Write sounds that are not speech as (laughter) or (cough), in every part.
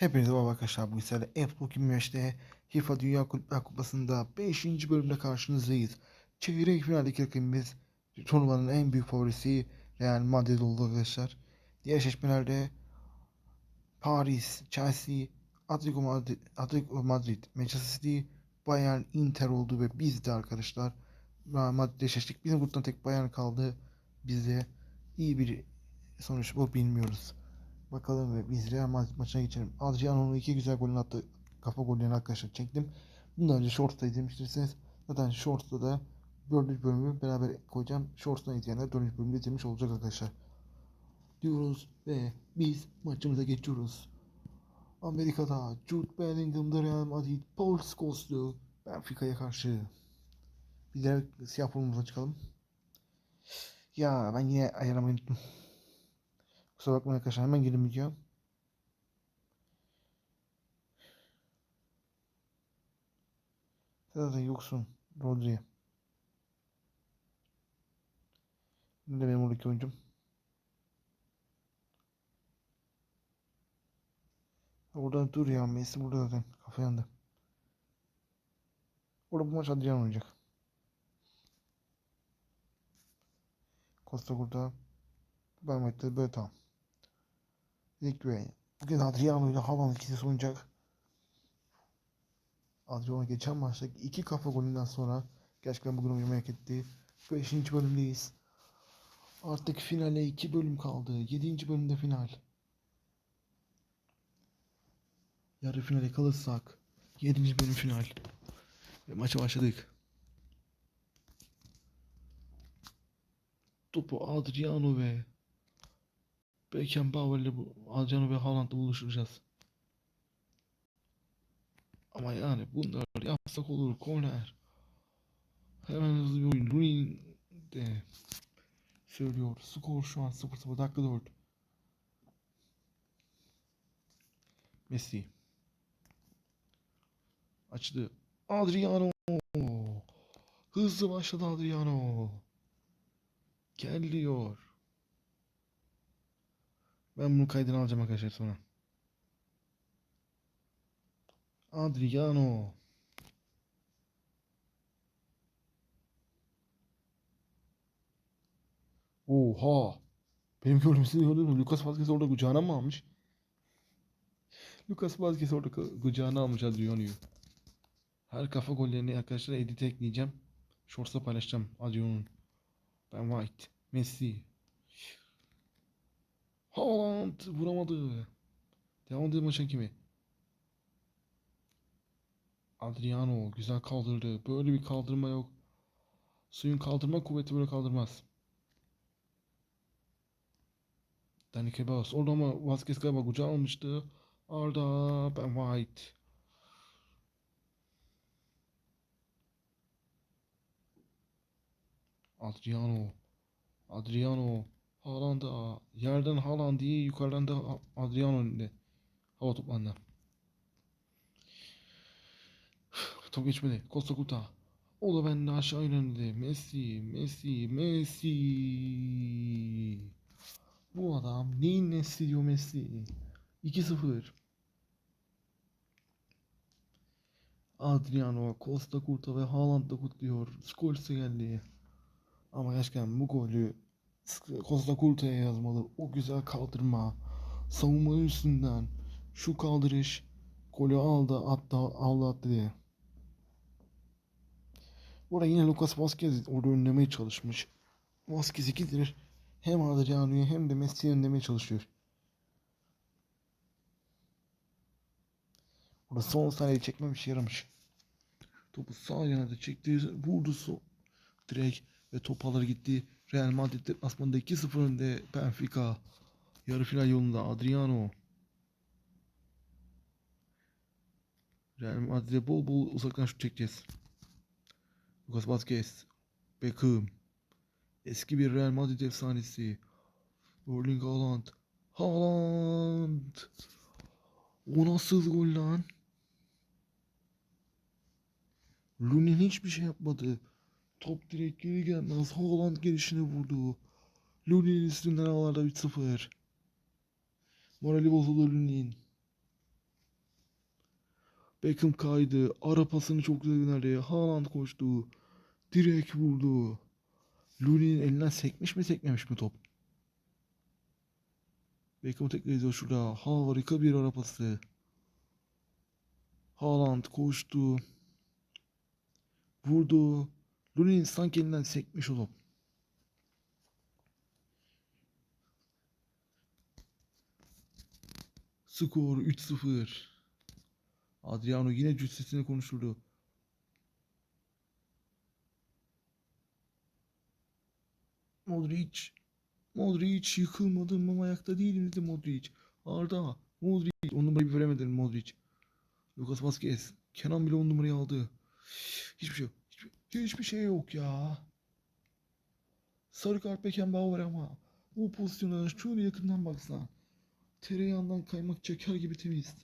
Hepinize merhaba arkadaşlar. Bu sefer Apple 2025'te FIFA Dünya Kulüpler Kupası'nda 5. bölümde karşınızdayız. Çeyrek finaldeki rakibimiz turnuvanın en büyük favorisi Real Madrid oldu arkadaşlar. Diğer eşleşmelerde Paris, Chelsea, Atletico Madrid, Atletico Madrid, Manchester City, Bayern, Inter oldu ve biz de arkadaşlar Real Madrid'le eşleştik. Bizim gruptan tek Bayern kaldı. Biz iyi bir sonuç bu bilmiyoruz. Bakalım ve biz Real Madrid maçına geçelim. Adriano'nun iki güzel golünü attı. Kafa gollerini arkadaşlar çektim. Bundan önce Shorts'ta izlemiştirseniz zaten Shorts'ta da dördüncü bölümü beraber koyacağım. Shorts'tan izleyenler dördüncü bölümü izlemiş olacak arkadaşlar. Diyoruz ve biz maçımıza geçiyoruz. Amerika'da Jude Bellingham'da Real Madrid, Paul Scholes'lu Benfica'ya karşı. Bizler siyah formumuza çıkalım. Ya ben yine ayarlamayı unuttum. Kusura bakmayın arkadaşlar hemen girdim videoya. Sen zaten yoksun Rodri. Ne de benim oradaki oyuncum. Orada dur ya Messi burada zaten kafa yandı. Orada bu maç Adrian oynayacak. Costa burada. Ben böyle tamam. Dedik ve bugün Adriano ile Haaland ikisi oynayacak. Adriano geçen maçtaki iki kafa golünden sonra gerçekten bugün oynamayı hak etti. Beşinci bölümdeyiz. Artık finale iki bölüm kaldı. Yedinci bölümde final. Yarı finale kalırsak yedinci bölüm final. Ve maça başladık. Topu Adriano ve Beckenbauer ile bu Adriano ve Haaland'la buluşturacağız. Ama yani bunları yapsak olur. Korner. Hemen hızlı bir oyun. Rooney de söylüyor. Skor şu an 0-0 dakika 4. Messi. Açtı. Adriano. Hızlı başladı Adriano. Geliyor. Ben bunu kaydını alacağım arkadaşlar sonra. Adriano. Oha. Benim gördüğümü gördün mü? Lucas Vazquez orada kucağına mı almış? Lucas Vazquez orada ku- kucağına almış Adriano'yu. Her kafa gollerini arkadaşlar edit ekleyeceğim. Shorts'ta paylaşacağım Adriano'nun. Ben White. Messi. Haaland vuramadı. Devam edelim maçın kimi? Adriano güzel kaldırdı. Böyle bir kaldırma yok. Suyun kaldırma kuvveti böyle kaldırmaz. Dani Ceballos. Orada ama Vazquez galiba kucağa almıştı. Arda Ben White. Adriano. Adriano. Haaland'a. Yerden Haaland diye yukarıdan da Adriano ile hava toplandı. (sighs) Top geçmedi. Costa Curta. O da benden aşağı yöneldi. Messi, Messi, Messi. Bu adam neyin nesli diyor Messi. 2-0. Adriano, Costa Curta ve Haaland da kutluyor. Scholes'e geldi. Ama gerçekten bu golü Costa Curta'ya yazmalı. O güzel kaldırma. Savunma üstünden. Şu kaldırış. Golü aldı attı aldı attı diye. Burada yine Lucas Vazquez orada önlemeye çalışmış. Vazquez ikidir. Hem Adriano'yu hem de Messi'yi önlemeye çalışıyor. Burada son saniye çekmemiş yaramış. Topu sağ yanada çekti. Vurdu so direkt ve top alır gitti. Real Madrid deplasmanında 2-0 önde Benfica. Yarı final yolunda Adriano. Real Madrid'e bol bol uzaktan şut çekeceğiz. Lucas Vazquez. Beckham. Eski bir Real Madrid efsanesi. Erling Haaland. Haaland. O nasıl gol lan? Rooney hiçbir şey yapmadı. Top direkt geri gelmez. Haaland gelişine vurdu. Looney'nin üstünden ağlarda 3-0. Morali bozuldu Looney'nin. Beckham kaydı. Ara pasını çok güzel gönderdi. Haaland koştu. Direkt vurdu. Looney'nin elinden sekmiş mi sekmemiş mi top? Beckham tekrar izliyor şurada. Harika bir ara pası. Haaland koştu. Vurdu. Looney'nin sanki elinden sekmiş o top. Skor 3-0. Adriano yine cüssesini konuşturdu. Modric. Modric yıkılmadım ama ayakta değilim dedi Modric. Arda. Modric. On numarayı veremedi Modric. Lucas Vazquez. Kenan bile on numarayı aldı. Hiçbir şey yok. Hiçbir, şey yok ya. Sarı kart Beckenbauer ama. O pozisyona şöyle yakından baksana. Tereyağından kaymak çeker gibi temiz.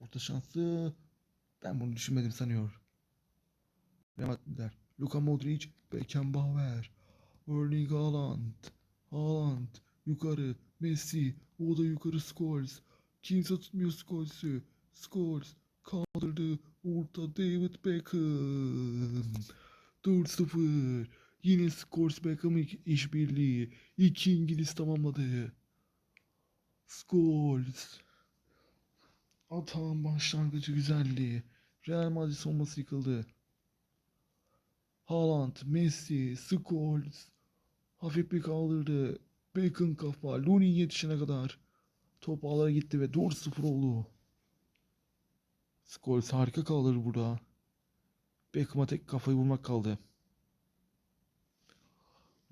Orta şansı ben bunu düşünmedim sanıyor. Real Madridler. Luka Modric, Beckenbauer, Erling Haaland, Haaland yukarı, Messi, o da yukarı Scholes. Kimse tutmuyor Scholes'ü. Scholes kaldırdı. Orta David Beckham. 4-0. Yine Scholes Beckham işbirliği. İki İngiliz tamamladı. Scholes. Atağın başlangıcı güzelliği. Real Madrid savunması yıkıldı. Haaland, Messi, Scholes. Hafif bir kaldırdı. Beckham kafa. Looney yetişene kadar. Top ağlara gitti ve 4-0 oldu. Scholes harika kaldırdı burada. Beckham'a tek kafayı vurmak kaldı.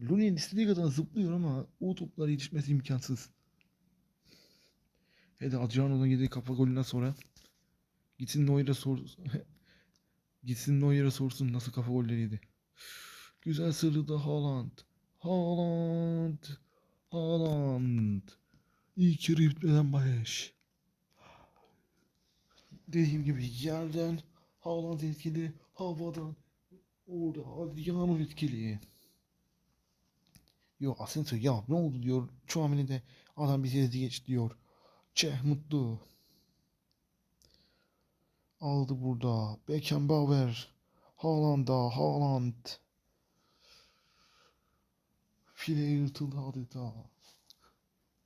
Looney'in istediği kadar zıplıyor ama o toplara yetişmesi imkansız. Hadi Adriano'dan yediği kafa golünden sonra gitsin Neuer'e sor (laughs) gitsin Neuer'e sorsun nasıl kafa golleri yedi. Güzel sırrı da Haaland. Haaland. Haaland. İlk yarı bitmeden baş. Dediğim gibi yerden Haaland etkili, havadan orada Adriano etkili. Yo Asensio ya ne oldu diyor. Chouameni de adam bizi ezdi geç diyor. Çeh mutlu. Aldı burada. Beckenbauer. Haaland'a Haaland. File yırtıldı adeta.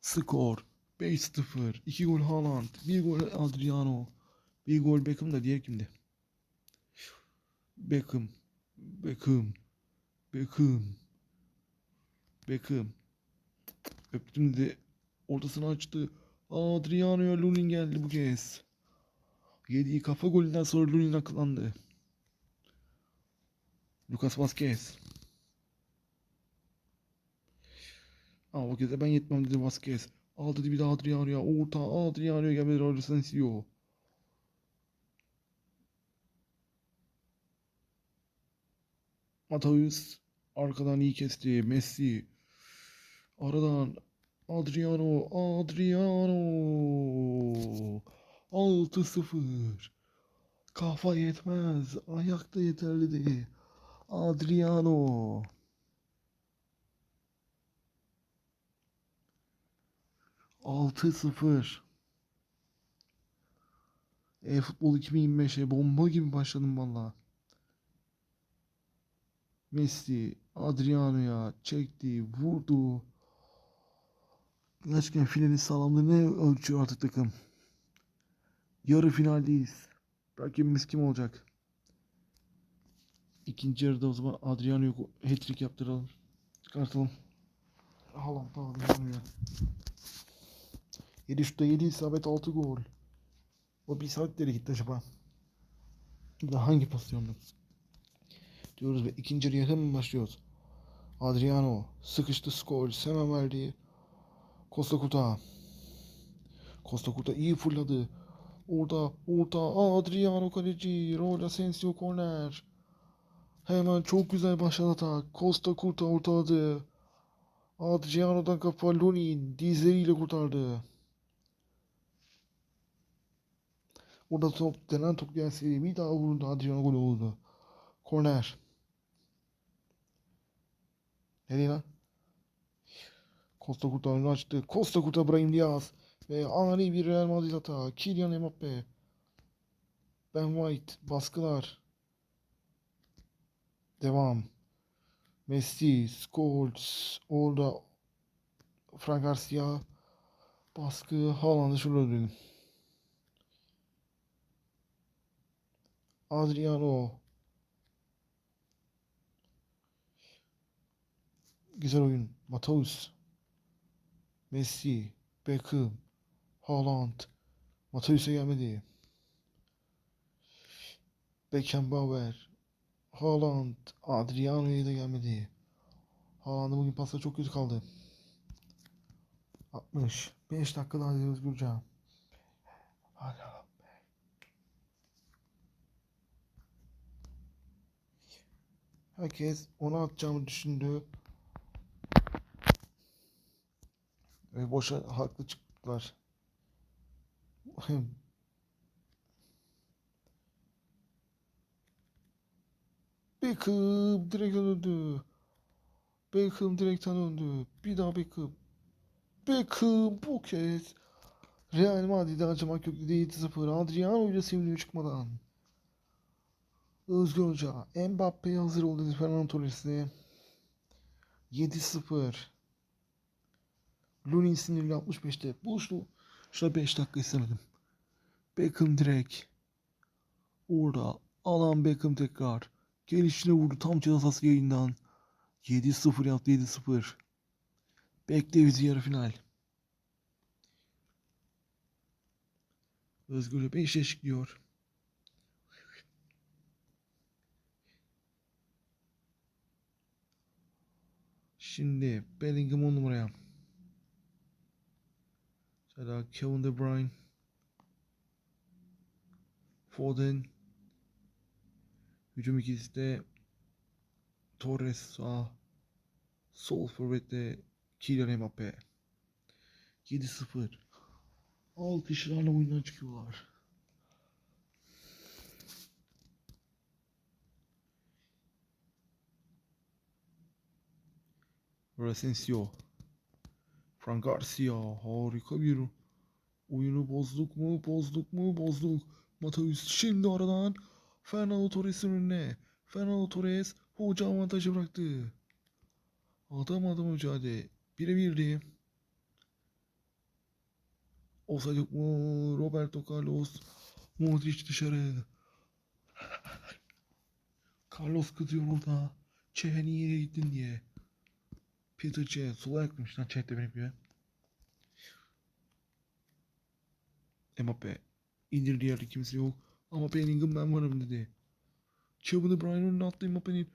Skor 5-0. 2 gol Haaland. 1 gol Adriano. 1 gol Beckham da diğer kimdi? Beckham. Beckham. Beckham. Beckham. Öptüm de ortasını açtı. Adriano'ya Lunin geldi bu kez. Yediği kafa golünden sonra Lunin akıllandı. Lucas Vazquez. O kez ben yetmem dedi Vazquez. Al dedi bir daha Adriano'ya. Orta Adriano'ya gelmedi Raul Asensio. Mateus arkadan iyi kesti. Messi. Aradan Adriano, Adriano. 6-0. Kafa yetmez. Ayakta yeterli değil. Adriano. Altı sıfır. E-Futbol 2025'e bomba gibi başladım valla. Messi Adriano'ya çekti, vurdu. Gerçekten finalin sağlamlığı ne ölçüyor artık takım. Yarı finaldeyiz. Rakibimiz kim olacak? İkinci yarıda o zaman Adriano'yu hat-trick yaptıralım. Çıkartalım. Haaland da Adriano'ya. 7 şutta 7 isabet 6 gol. O bir isabet nereye gitti acaba? Da hangi pozisyonda? Diyoruz ve ikinci yarıya hemen başlıyoruz. Adriano sıkıştı Scholes hemen verdi. Costa Curta. Costa Curta iyi fırladı. Orada orta Adriano kaleci. Raul Asensio korner. Hemen çok güzel başladı atak. Costa Curta ortaladı. Adriano'dan kafa Lunin dizleriyle kurtardı. Orada top denen top gelse bir daha vurdu Adriano gol oldu. Korner. Nereye lan? Costa Curta önünü açtı. Costa Curta Brahim Diaz. Ve ani bir Real Madrid hata. Kylian Mbappe. Ben White. Baskılar. Devam. Messi. Scholes. Orada Frank Garcia. Baskı. Haaland'ı şurada dönelim. Adriano. Güzel oyun. Mateus. Messi. Beckham. Haaland. Mateus'a gelmedi. Beckenbauer. Haaland. Adriano'ya da gelmedi. Haaland'ın bugün pasla çok kötü kaldı. 60. 5 dakika daha Özgürce. Hala. Herkes onu atacağımı düşündü. Ve boşa haklı çıktılar. (laughs) Beckham direkt döndü. Beckham direkten döndü. Bir daha Beckham. Beckham bu kez. Real Madrid'e acımak yok. 7-0. Adriano ile seviniyor çıkmadan. Özgür Hoca. Mbappe'ye hazır ol dedi Fernando Torres'e. 7-0. Looney sinirli 65'te. Buluştu. Şurada 5 dakika istemedim. Beckham direkt. Orada. Alan Beckham tekrar. Gelişine vurdu. Tam ceza sahası yayından. 7-0 yaptı 7-0. Bekle bizi yarı final. Özgür'e 5 eşikliyor. Şimdi Bellingham 10 numaraya. Sonra Kevin De Bruyne. Foden. Hücum ikisi de Torres sağ. Sol forvette Kylian Mbappe. 7-0. Alkışlarla oyundan çıkıyorlar. Resensio. Frank Garcia harika bir oyunu bozduk mu bozduk mu bozduk. Mateus şimdi aradan Fernando Torres'in önüne. Fernando Torres hoca avantajı bıraktı. Adam adam mücadele. Bire birdi. Olsa yok mu? Roberto Carlos. Modric dışarı. Carlos kızıyor orada. Çehe niye gittin diye. Peter Çehe. Sola yakmış lan chatte benim gibi. Mbappe. İndirdiği yerde kimse yok. Ama Bellingham ben varım dedi. De Bruyne önüne attı Mbappe'nin.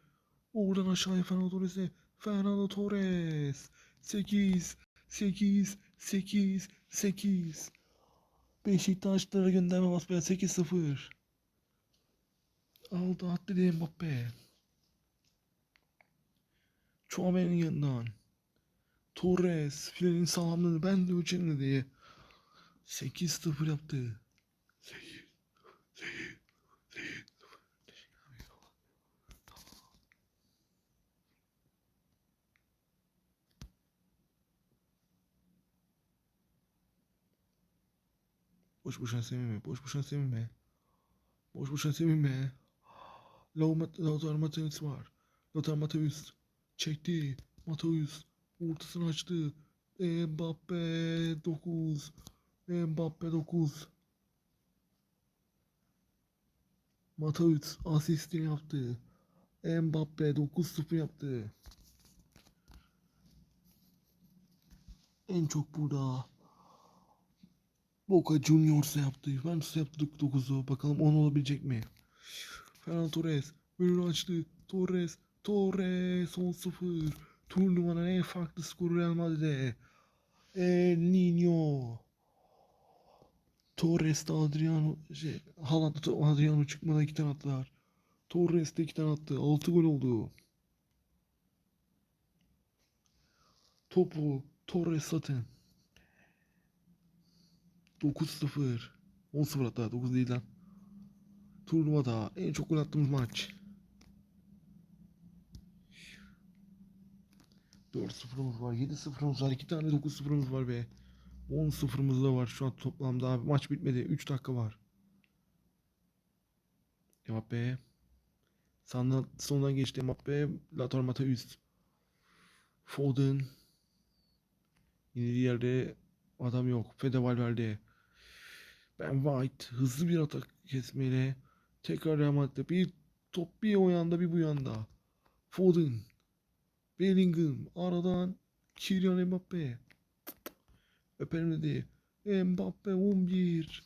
Oradan aşağıya Fernando Torres'e. Fernando Torres. 8, 8, 8, 8. Beşiktaşlara gönderme basmaya 8-0. Aldı attı dedi Mbappe. Chouameni'nin yanından. Torres filenin sağlamlığını ben de ölçerim diye. 8-0 yaptı. 8, 8, 8, 0. Boş boşuna sevinme. Boş boşuna sevinme. Boş boşuna sevinme. Lautaro Mateus var. Lautaro Mateus çekti. Mateus ortasını açtı. Mbappe 9. Mbappe 9. Mateus asistini yaptı. Mbappe 9-0 yaptı. En çok burada Boca Juniors yaptı. Juventus yaptı 9'u. Bakalım 10 olabilecek mi? Ferran Torres. Önünü açtı. Torres. Torres 10-0. Turnuvanın en farklı skoru Real Madrid'e. El Niño. Torres de Adriano şey Haaland da Adriano çıkmadan iki tane attılar. Torres de iki tane attı. 6 gol oldu. Topu Torres zaten. 9-0. 10-0 hatta 9 değil lan. Turnuvada en çok gol attığımız maç. 4-0'ımız var, 7-0'ımız var, 2 tane 9-0'ımız var ve 10-0'ımız da var şu an toplamda abi. Maç bitmedi. 3 dakika var. Mbappe. Sağından, sondan geçti Mbappe. Lautaro Matthäus. Foden. Yine yerde adam yok. Fede Valverde. Ben White. Hızlı bir atak kesmeyle. Tekrar Real Madrid'de. Bir top bir o yanda bir bu yanda. Foden. Bellingham. Aradan Kylian Mbappe. Öperim dedi. Mbappe 11.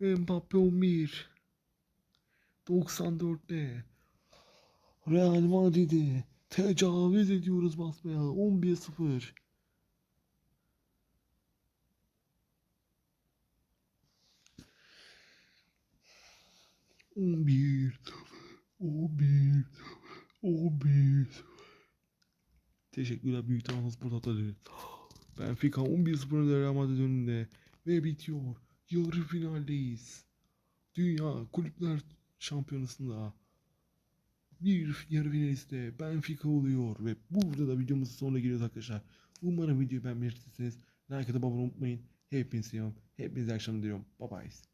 Mbappe 11. 94'te. Real Madrid'i tecavüz ediyoruz basmaya. 11-0. On bir, on bir, on bir. Teşekkürler Büyük Transport Atatürk. Benfica 11-0 önde Real Madrid önünde ve bitiyor. Yarı finaldeyiz. Dünya Kulüpler Şampiyonası'nda bir yarı finaliste Benfica oluyor ve burada da videomuzun sonuna geliyoruz arkadaşlar. Umarım videoyu beğenmişsiniz. Like atıp abone olmayı unutmayın. Hepinizi seviyorum. Hepinize akşamlar diliyorum. Bye bye.